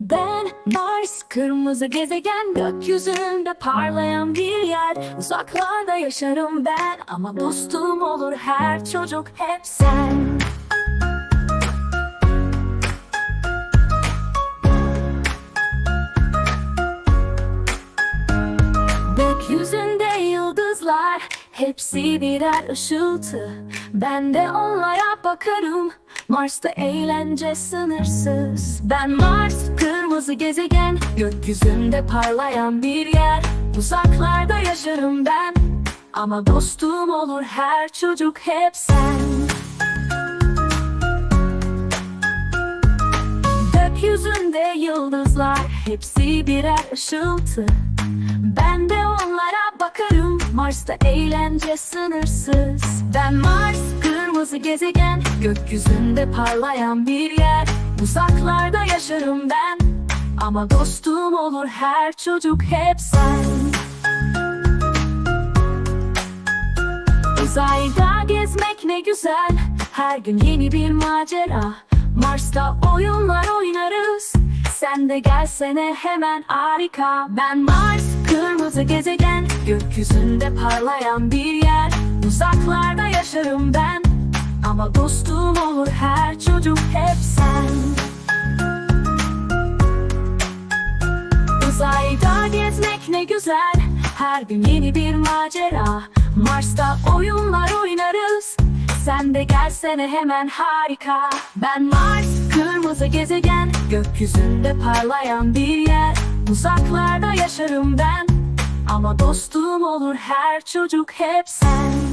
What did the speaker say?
Ben Mars, kırmızı gezegen Gökyüzünde parlayan bir yer. Uzaklarda yaşarım ben Ama dostum olur her çocuk hep sen. Gökyüzünde yıldızlar Hepsi birer ışıltı. Ben de onlara bakarım Mars'ta eğlence sınırsız. Ben Mars, kırmızı gezegen. Gökyüzünde parlayan bir yer. Uzaklarda yaşarım ben. Ama dostum olur her çocuk hep sen. Gökyüzünde yıldızlar Hepsi birer ışıltı. Ben de onlara bakarım. Mars'ta eğlence sınırsız. Ben Mars kırmızı gezegen Gökyüzünde parlayan bir yer. Uzaklarda yaşarım ben Ama dostum olur her çocuk hep sen. Uzayda gezmek ne güzel Her gün yeni bir macera. Mars'ta oyunlar oynarız Sen de gelsene hemen harika. Ben Mars kırmızı gezegen Gökyüzünde parlayan bir yer. Uzaklarda yaşarım ben Ama dostum olur her çocuk hep sen. Uzayda gezmek ne güzel Her gün yeni bir macera. Mars'ta oyunlar oynarız Sen de gelsene hemen harika. Ben Mars kırmızı gezegen Gökyüzünde parlayan bir yer. Uzaklarda yaşarım ben Ama dostum olur her çocuk hep sen